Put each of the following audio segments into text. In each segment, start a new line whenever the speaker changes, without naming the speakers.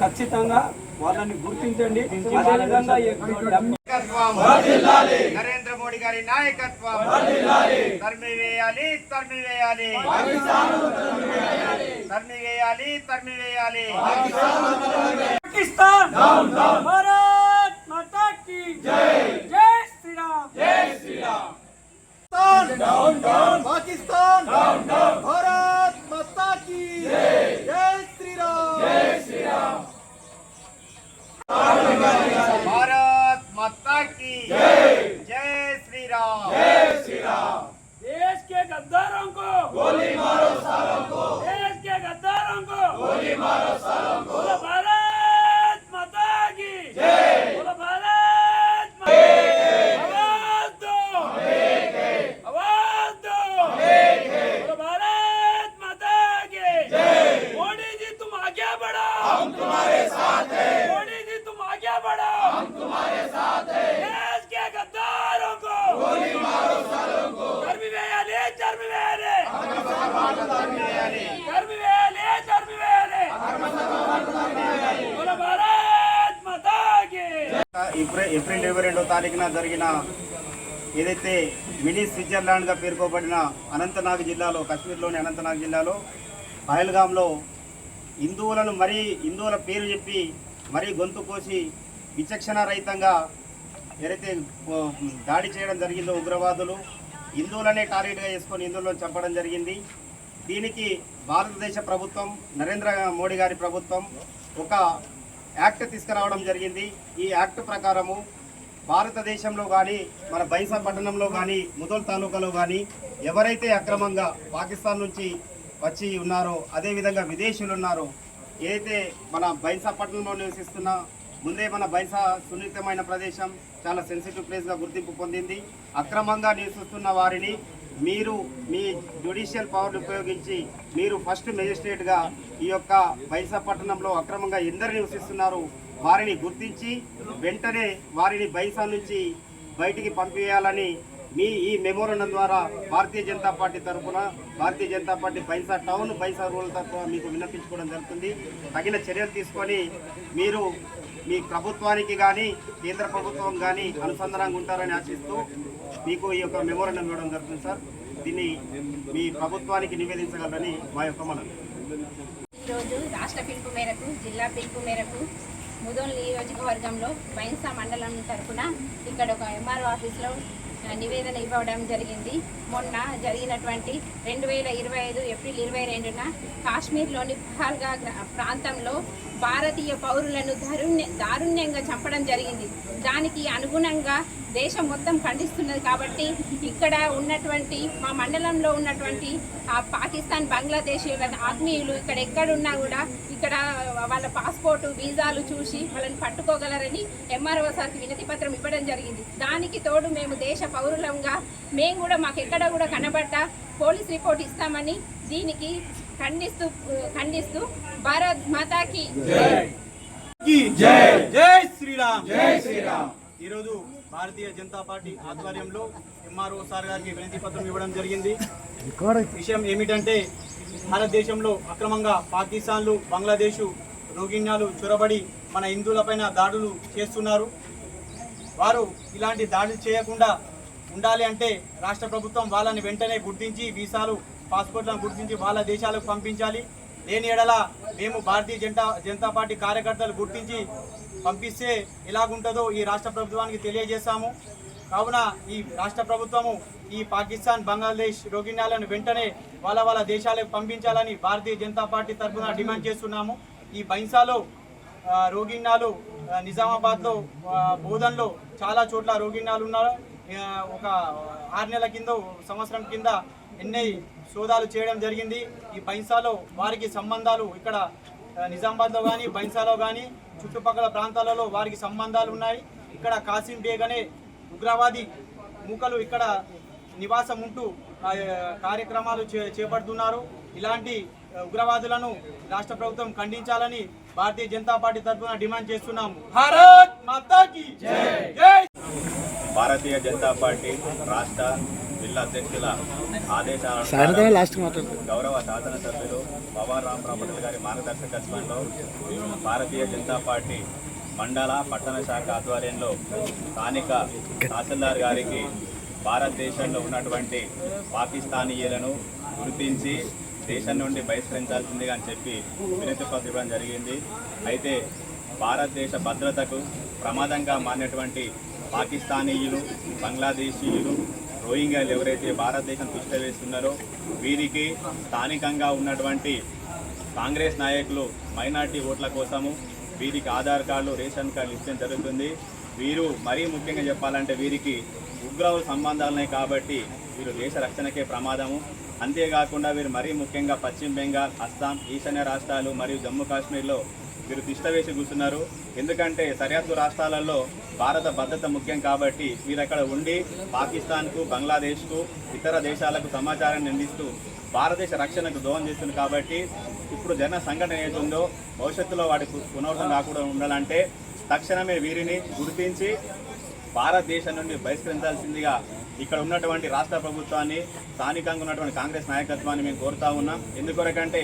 ఖచ్చితంగా వాళ్ళని గుర్తించండి. అదేవిధంగా
నరేంద్ర మోడీ గారి నాయకత్వం. తరిమి వేయాలి తరిమి వేయాలి తరిమి వేయాలి తరిమి వేయాలి
పాకిస్తాన్! భారత్ మాతా జై Marasa.
ఏప్రిల్ ఇరవై రెండో తారీఖున జరిగిన ఏదైతే మినీ స్విట్జర్లాండ్గా పేర్కొబడిన అనంతనాగ్ జిల్లాలో కాశ్మీర్లోని అనంతనాగ్ జిల్లాలో పహల్గామ్లో హిందువులను మరీ హిందువుల పేరు చెప్పి మరీ గొంతు కోసి విచక్షణ రహితంగా ఏదైతే దాడి చేయడం జరిగిందో ఉగ్రవాదులు హిందువులనే టార్గెట్గా చేసుకొని హిందువులను చంపడం జరిగింది. దీనికి భారతదేశ ప్రభుత్వం నరేంద్ర మోడీ గారి ప్రభుత్వం ఒక యాక్ట్ తీసుకురావడం జరిగింది. ఈ యాక్ట్ ప్రకారము భారతదేశంలో కానీ మన బైసా పట్టణంలో కానీ ముదోల్ తాలూకాలో కానీ ఎవరైతే అక్రమంగా పాకిస్తాన్ నుంచి వచ్చి ఉన్నారో అదేవిధంగా విదేశీయులు ఉన్నారో ఏదైతే మన బైసా పట్టణంలో నివసిస్తున్న ముందే మన బైసా సున్నితమైన ప్రదేశం చాలా సెన్సిటివ్ ప్లేస్గా గుర్తింపు పొందింది. అక్రమంగా నివసిస్తున్న వారిని మీరు మీ జ్యుడిషియల్ పవర్ని ఉపయోగించి మీరు ఫస్ట్ మెజిస్ట్రేట్గా ఈ యొక్క బైసా పట్టణంలో అక్రమంగా ఎందరు నివసిస్తున్నారు వారిని గుర్తించి వెంటనే వారిని బైసా నుంచి బయటికి పంపించాలని మీ ఈ మెమోరండం ద్వారా భారతీయ జనతా పార్టీ తరఫున Bharatiya Janata party Bhainsa town Bhainsa rural తరఫున మీకు విన్నపించుకోవడం జరుగుతుంది. తగిన చర్యలు తీసుకొని మీరు మీ ప్రభుత్వానికి కానీ కేంద్ర ప్రభుత్వం కానీ అనుసంధానంగా ఉంటారని ఆశిస్తూ మీకు ఈ యొక్క మెమోరండం ఇవ్వడం జరుగుతుంది సార్. దీన్ని మీ ప్రభుత్వానికి నివేదించగలరని మా యొక్క మనం
ఈరోజు రాష్ట్ర పిలుపు మేరకు జిల్లా పిలుపు మేరకు ముదోల్ నియోజకవర్గంలో బైన్సా మండలం తరఫున ఇక్కడ ఒక ఎంఆర్ఓ ఆఫీస్లో నివేదన ఇవ్వడం జరిగింది. మొన్న జరిగినటువంటి రెండు వేల ఇరవై ఐదు ఏప్రిల్ ఇరవై రెండున కాశ్మీర్లోని పహల్గా ప్రాంతంలో భారతీయ పౌరులను దారుణ్య దారుణ్యంగా చంపడం జరిగింది. దానికి అనుగుణంగా దేశం మొత్తం ఖండిస్తున్నది కాబట్టి ఇక్కడ ఉన్నటువంటి మా మండలంలో ఉన్నటువంటి ఆ పాకిస్తాన్ బంగ్లాదేశ్ ఆత్మీయులు ఇక్కడ ఎక్కడున్నా కూడా ఇక్కడ వాళ్ళ పాస్పోర్టు వీసాలు చూసి వాళ్ళని పట్టుకోగలరని ఎంఆర్ఓ సార్కి వినతి పత్రం ఇవ్వడం జరిగింది. దానికి తోడు మేము దేశ పౌరులంగా మేము కూడా మాకు ఎక్కడ కూడా కనబడ్డ పోలీస్ రిపోర్ట్ ఇస్తామని దీనికి ఖండిస్తూ ఖండిస్తూ భారత్ మాతాకి
జై. శ్రీరామ్. జై శ్రీరామ్. ఈరోజు భారతీయ జనతా పార్టీ ఆధ్వర్యంలో ఎంఆర్ఓ సార్ గారికి వినతి పత్రం ఇవ్వడం జరిగింది. విషయం ఏమిటంటే భారతదేశంలో అక్రమంగా పాకిస్తాన్లు బంగ్లాదేశ్ రోగిణ్యాలు చొరబడి మన హిందువులపైన దాడులు చేస్తున్నారు. వారు ఇలాంటి దాడులు చేయకుండా ఉండాలి అంటే రాష్ట్ర ప్రభుత్వం వాళ్ళని వెంటనే గుర్తించి వీసాలు పాస్పోర్ట్లను గుర్తించి వాళ్ళ దేశాలకు పంపించాలి. లేని ఎడల మేము భారతీయ జనతా జనతా పార్టీ కార్యకర్తలు గుర్తించి పంపిస్తే ఎలాగుంటుందో ఈ రాష్ట్ర ప్రభుత్వానికి తెలియజేశాము. కావున ఈ రాష్ట్ర ప్రభుత్వము ఈ పాకిస్తాన్ బంగ్లాదేశ్ రోగిణ్యాలను వెంటనే వాళ్ళ వాళ్ళ దేశాలకు పంపించాలని భారతీయ జనతా పార్టీ తరఫున డిమాండ్ చేస్తున్నాము. ఈ బైన్సాలో రోగిన్యాలు రోగిణ్యాలు నిజామాబాద్లో బోధనలో బోధన్లో చాలా చోట్ల రోగిన్యాలు ఉన్నారు. ఒక ఆరు నెలల కింద సంవత్సరం కింద ఎన్ని సోదాలు చేయడం జరిగింది. ఈ బైన్సాలో వారికి సంబంధాలు ఇక్కడ నిజామాబాద్లో కానీ బైన్సాలో కానీ చుట్టుపక్కల ప్రాంతాలలో వారికి సంబంధాలు ఉన్నాయి. ఇక్కడ కాసిం బేగ్ అనే ఉగ్రవాది మూకలు ఇక్కడ నివాసం ఉంటూ కార్యక్రమాలు చే చేపడుతున్నారు. ఇలాంటి ఉగ్రవాదులను రాష్ట్ర ప్రభుత్వం ఖండించాలని భారతీయ జనతా పార్టీ తరఫున డిమాండ్ చేస్తున్నాము. భారత్ మాతాకి జై!
భారతీయ జనతా పార్టీ రాష్ట్ర జిల్లా అధ్యక్షుల ఆదేశాల
సాయంత్రం లాస్ట్ మాట్లాడు
గౌరవ శాసనసభ్యులు పవన్ రామరావు పటేల్ గారి మార్గదర్శకత్వంలో భారతీయ జనతా పార్టీ మండల పట్టణ శాఖ ఆధ్వర్యంలో స్థానిక తహసీల్దార్ గారికి భారతదేశంలో ఉన్నటువంటి పాకిస్తానీయులను గుర్తించి దేశం నుండి బహిష్కరించాల్సిందిగా అని చెప్పి వినతి పత్రం జరిగింది. అయితే భారతదేశ భద్రతకు ప్రమాదంగా మారినటువంటి పాకిస్తానీయులు బంగ్లాదేశీయులు రోహింగ్యాలు ఎవరైతే భారతదేశం తిష్ట వేస్తున్నారో వీరికి స్థానికంగా ఉన్నటువంటి కాంగ్రెస్ నాయకులు మైనార్టీ ఓట్ల కోసము వీరికి ఆధార్ కార్డులు రేషన్ కార్డులు ఇచ్చడం జరుగుతుంది. వీరు మరీ ముఖ్యంగా చెప్పాలంటే వీరికి ఉగ్రవాద సంబంధాలున్నాయి కాబట్టి వీరు దేశ రక్షణకే ప్రమాదము. అంతేకాకుండా వీరు మరీ ముఖ్యంగా పశ్చిమ బెంగాల్ అస్సాం ఈశాన్య రాష్ట్రాలు మరియు జమ్మూ కాశ్మీర్లో వీరు తిష్ట వేసి కూర్చున్నారు. ఎందుకంటే సరిహద్దు రాష్ట్రాలలో భారత భద్రత ముఖ్యం కాబట్టి మీరు అక్కడ ఉండి పాకిస్తాన్కు బంగ్లాదేశ్కు ఇతర దేశాలకు సమాచారాన్ని అందిస్తూ భారతదేశ రక్షణకు దోహం చేస్తుంది కాబట్టి ఇప్పుడు జన సంఘటన ఏదుందో భవిష్యత్తులో వాటికి పునరుద్ధం కాకుండా ఉండాలంటే తక్షణమే వీరిని గుర్తించి భారతదేశం నుండి బహిష్కరించాల్సిందిగా ఇక్కడ ఉన్నటువంటి రాష్ట్ర ప్రభుత్వాన్ని స్థానికంగా ఉన్నటువంటి కాంగ్రెస్ నాయకత్వాన్ని మేము కోరుతా ఉన్నాం. ఎందుకొరకంటే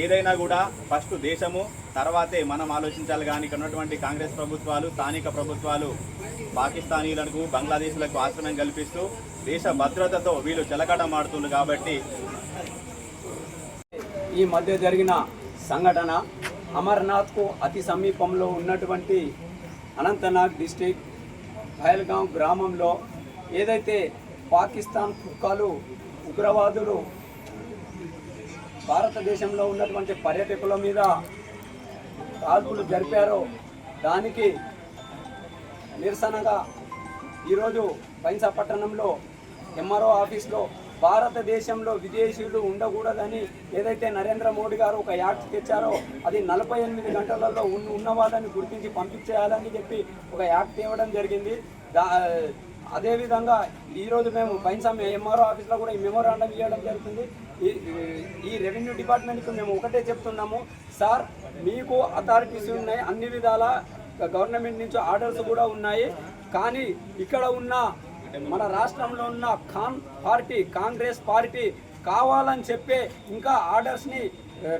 ఏదైనా కూడా ఫస్ట్ దేశము తర్వాతే మనం ఆలోచించాలి కానీ ఇక్కడ ఉన్నటువంటి కాంగ్రెస్ ప్రభుత్వాలు స్థానిక ప్రభుత్వాలు పాకిస్తానీలకు బంగ్లాదేశ్లకు ఆశ్రయం కల్పిస్తూ దేశ భద్రతతో వీళ్ళు చెలకటమాడుతున్నారు కాబట్టి
ఈ మధ్య జరిగిన సంఘటన అమర్నాథ్కు అతి సమీపంలో ఉన్నటువంటి అనంతనాగ్ డిస్టిక్ పహల్గాం గ్రామంలో ఏదైతే పాకిస్తాన్ కుక్కలు ఉగ్రవాదులు భారతదేశంలో ఉన్నటువంటి పర్యాటకుల మీద కాల్పులు జరిపారో దానికి నిరసనగా ఈరోజు బైన్సా పట్టణంలో ఎంఆర్ఓ ఆఫీస్లో భారతదేశంలో విదేశీయులు ఉండకూడదని ఏదైతే నరేంద్ర మోడీ గారు ఒక యాక్ట్ తెచ్చారో అది నలభై ఎనిమిది గంటలలో ఉన్న ఉన్న వాళ్ళని గుర్తించి పంపించేయాలని చెప్పి ఒక యాక్ట్ తేవడం జరిగింది. దా అదేవిధంగా ఈరోజు మేము బైన్సా ఎంఆర్ఓ ఆఫీస్లో కూడా ఈ మెమోరాండం ఇవ్వడం జరుగుతుంది. ఈ ఈ రెవెన్యూ డిపార్ట్మెంట్కి మేము ఒకటే చెప్తున్నాము సార్ మీకు అథారిటీస్ ఉన్నాయి అన్ని విధాల గవర్నమెంట్ నుంచి ఆర్డర్స్ కూడా ఉన్నాయి కానీ ఇక్కడ ఉన్న మన రాష్ట్రంలో ఉన్న కాన్ పార్టీ కాంగ్రెస్ పార్టీ కావాలని చెప్పే ఇంకా ఆర్డర్స్ని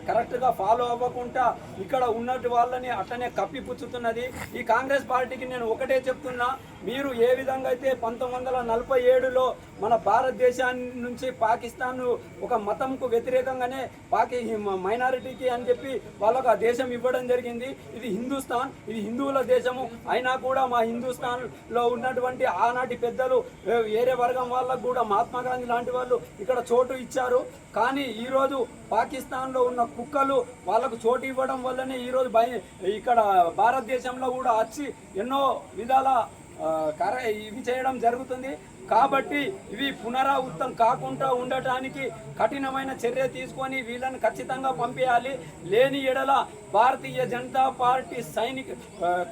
కరెక్ట్గా ఫాలో అవ్వకుండా ఇక్కడ ఉన్నట్టు వాళ్ళని అట్లనే కప్పిపుచ్చుతున్నది. ఈ కాంగ్రెస్ పార్టీకి నేను ఒకటే చెప్తున్నా మీరు ఏ విధంగా అయితే పంతొమ్మిది వందల నలభై ఏడులో మన భారతదేశాన్ని నుంచి పాకిస్తాన్ ఒక మతంకు వ్యతిరేకంగానే పాకి మైనారిటీకి అని చెప్పి వాళ్ళకు ఆ దేశం ఇవ్వడం జరిగింది. ఇది హిందుస్థాన్ ఇది హిందువుల దేశము. అయినా కూడా మా హిందుస్థాన్లో ఉన్నటువంటి ఆనాటి పెద్దలు వేరే వర్గం వాళ్ళకు కూడా మహాత్మా గాంధీ లాంటి వాళ్ళు ఇక్కడ చోటు ఇచ్చారు. కానీ ఈరోజు పాకిస్తాన్లో ఉన్న కుక్కలు వాళ్ళకు చోటు ఇవ్వడం వల్లనే ఈరోజు భయ ఇక్కడ భారతదేశంలో కూడా వచ్చి ఎన్నో విధాల కర ఇవి చేయడం జరుగుతుంది. కాబట్టి ఇవి పునరావృతం కాకుండా ఉండటానికి కఠినమైన చర్య తీసుకొని వీళ్ళని ఖచ్చితంగా పంపేయాలి. లేని ఎడల భారతీయ జనతా పార్టీ సైనిక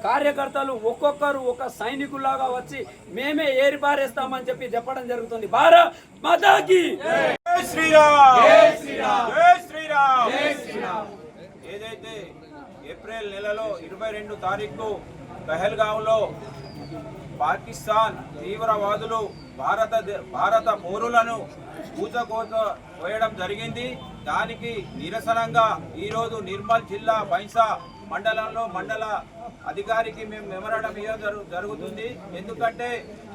కార్యకర్తలు ఒక్కొక్కరు ఒక సైనికులాగా వచ్చి మేమే ఏరిపారేస్తామని చెప్పి చెప్పడం జరుగుతుంది. భారత్ మాతాకి!
జై శ్రీరామ్! జై శ్రీరామ్! జై శ్రీరామ్! జై శ్రీరామ్!
ఏదైతే ఏప్రిల్ నెలలో ఇరవై రెండు తారీఖు పహల్గాంలో పాకిస్తాన్ తీవ్రవాదులు భారత భారత పౌరులను కూచకోత పోయడం జరిగింది. దానికి నిరసనంగా ఈరోజు నిర్మల్ జిల్లా బైంసా మండలంలో మండల అధికారికి మేము మెమరడం ఇవ్వడం జరుగుతుంది. ఎందుకంటే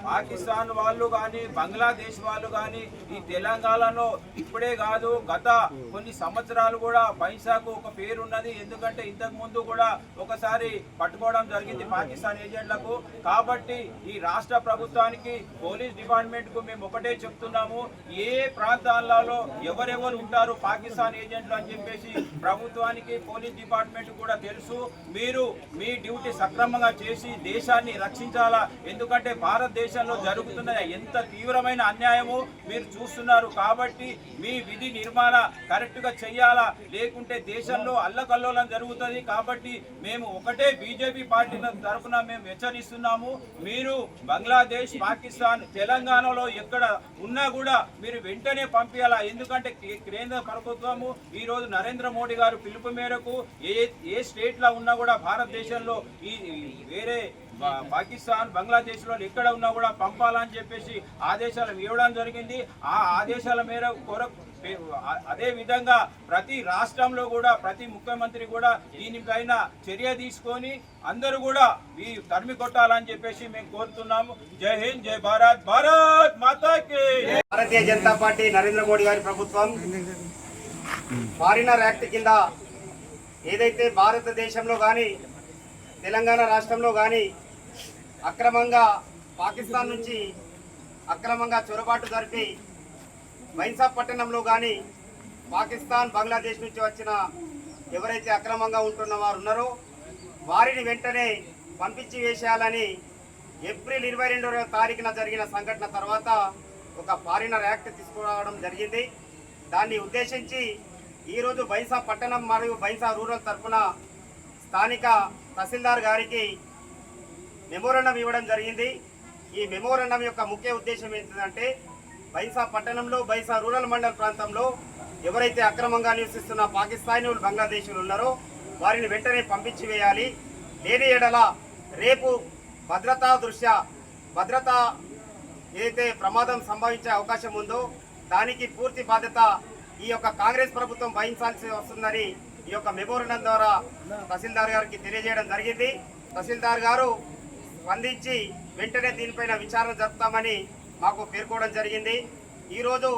పాకిస్తాన్ వాళ్ళు కానీ బంగ్లాదేశ్ వాళ్ళు కానీ ఈ తెలంగాణలో ఇప్పుడే కాదు గత కొన్ని సంవత్సరాలు కూడా బైసాకు ఒక పేరున్నది ఎందుకంటే ఇంతకు ముందు కూడా ఒకసారి పట్టుకోవడం జరిగింది పాకిస్తాన్ ఏజెంట్లకు. కాబట్టి ఈ రాష్ట్ర ప్రభుత్వానికి పోలీస్ డిపార్ట్మెంట్కు మేము ఒకటే చెప్తున్నాము. ఏ ప్రాంతాలలో ఎవరెవరు ఉంటారు పాకిస్తాన్ ఏజెంట్లు అని చెప్పేసి ప్రభుత్వానికి పోలీస్ డిపార్ట్మెంట్ కూడా తెలుసు. మీరు మీ డ్యూటీ సక్రమంగా చేసి దేశాన్ని రక్షించాలా? ఎందుకంటే భారతదేశంలో జరుగుతున్న ఎంత తీవ్రమైన అన్యాయము మీరు చూస్తున్నారు. కాబట్టి మీ విధి నిర్మాణ కరెక్ట్గా చేయాలా చెయ్యాలా? లేకుంటే దేశంలో అల్లకల్లోలం జరుగుతుంది. కాబట్టి మేము ఒకటే బీజేపీ పార్టీ తరఫున మేము హెచ్చరిస్తున్నాము. మీరు బంగ్లాదేశ్ పాకిస్తాన్ తెలంగాణలో ఎక్కడ ఉన్నా కూడా మీరు వెంటనే పంపించాలా ఎందుకంటే కే- కేంద్ర ప్రభుత్వము ఈరోజు నరేంద్ర మోడీ గారు పిలుపు మేరకు ఏ ఏ స్టేట్లో ఉన్నా కూడా భారతదేశంలో ఈ వేరే పాకిస్తాన్ బంగ్లాదేశ్లో ఎక్కడ ఉన్నా కూడా పంపాలని చెప్పేసి ఆదేశాలు ఇవ్వడం జరిగింది. ఆ ఆదేశాల మేర కొరకు అదే విధంగా ప్రతి రాష్ట్రంలో కూడా ప్రతి ముఖ్యమంత్రి కూడా దీనిపైన చర్య తీసుకొని అందరూ కూడా ఈ తరిమి కొట్టాలని చెప్పేసి మేము కోరుతున్నాము. జై హింద్ జై భారత్. భారత్ మాతాకి
భారతీయ జనతా పార్టీ నరేంద్ర మోడీ గారి ప్రభుత్వం ఫారినర్ యాక్ట్ కింద ఏదైతే భారతదేశంలో కానీ తెలంగాణ రాష్ట్రంలో కానీ అక్రమంగా పాకిస్తాన్ నుంచి అక్రమంగా చొరబాటు జరిపి వైన్సా పట్టణంలో కానీ పాకిస్తాన్ బంగ్లాదేశ్ నుంచి వచ్చిన ఎవరైతే అక్రమంగా ఉంటున్న వారు ఉన్నారో వారిని వెంటనే పంపించి వేసేయాలని ఏప్రిల్ ఇరవై రెండవ తారీఖున జరిగిన సంఘటన తర్వాత ఒక ఫారినర్ యాక్ట్ తీసుకురావడం జరిగింది. దాన్ని ఉద్దేశించి ఈరోజు బైసా పట్టణం మరియు బైసా రూరల్ తరఫున స్థానిక తహసీల్దార్ గారికి మెమోరండం ఇవ్వడం జరిగింది. ఈ మెమోరండం యొక్క ముఖ్య ఉద్దేశం ఏంటంటే బైసా పట్టణంలో బైసా రూరల్ మండల్ ప్రాంతంలో ఎవరైతే అక్రమంగా నివసిస్తున్న పాకిస్తానీలు బంగ్లాదేశీలు ఉన్నారో వారిని వెంటనే పంపించి వేయాలి. లేని ఎడల రేపు భద్రతా దృష్ట్యా భద్రతా ఏదైతే ప్రమాదం సంభవించే అవకాశం ఉందో దానికి పూర్తి బాధ్యత ఈ యొక్క కాంగ్రెస్ ప్రభుత్వం వహించాల్సి వస్తుందని ఈ యొక్క మెమోరండం ద్వారా తహసీల్దార్ గారికి తెలియజేయడం జరిగింది. తహసీల్దార్ గారు స్పందించి వెంటనే దీనిపైన విచారణ జరుపుతామని మాకు పేర్కోవడం జరిగింది. ఈరోజు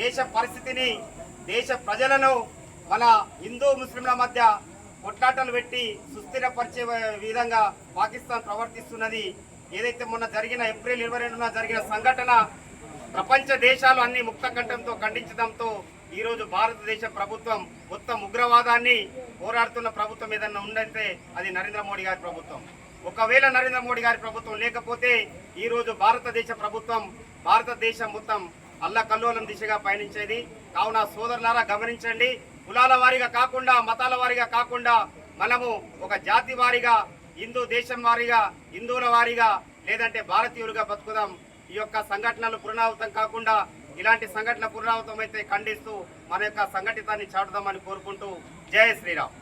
దేశ పరిస్థితిని దేశ ప్రజలను మన హిందూ ముస్లింల మధ్య కొట్లాటలు పెట్టి సుస్థిరపరిచే విధంగా పాకిస్తాన్ ప్రవర్తిస్తున్నది. ఏదైతే మొన్న జరిగిన ఏప్రిల్ ఇరవై రెండున జరిగిన సంఘటన ప్రపంచ దేశాలు అన్ని ముక్త కంఠంతో ఖండించడంతో ఈరోజు భారతదేశ ప్రభుత్వం మొత్తం ఉగ్రవాదాన్ని పోరాడుతున్న ప్రభుత్వం ఏదన్నా ఉందంటే అది నరేంద్ర మోడీ గారి ప్రభుత్వం. ఒకవేళ నరేంద్ర మోడీ గారి ప్రభుత్వం లేకపోతే ఈరోజు భారతదేశ ప్రభుత్వం భారతదేశం మొత్తం అల్లకల్లోలం దిశగా పయనించేది. కావున సోదరులారా గమనించండి. కులాల వారిగా కాకుండా మతాల వారిగా కాకుండా మనము ఒక జాతి వారిగా హిందూ దేశం వారిగా హిందువుల వారిగా లేదంటే భారతీయులుగా బతుకుదాం. ఈ యొక్క సంఘటనలు పునరావృతం కాకుండా ఇలాంటి సంఘటన పునరావృతం అయితే ఖండిస్తూ మన యొక్క సంఘటితాన్ని చాటుదామని కోరుకుంటూ జయ శ్రీరామ్.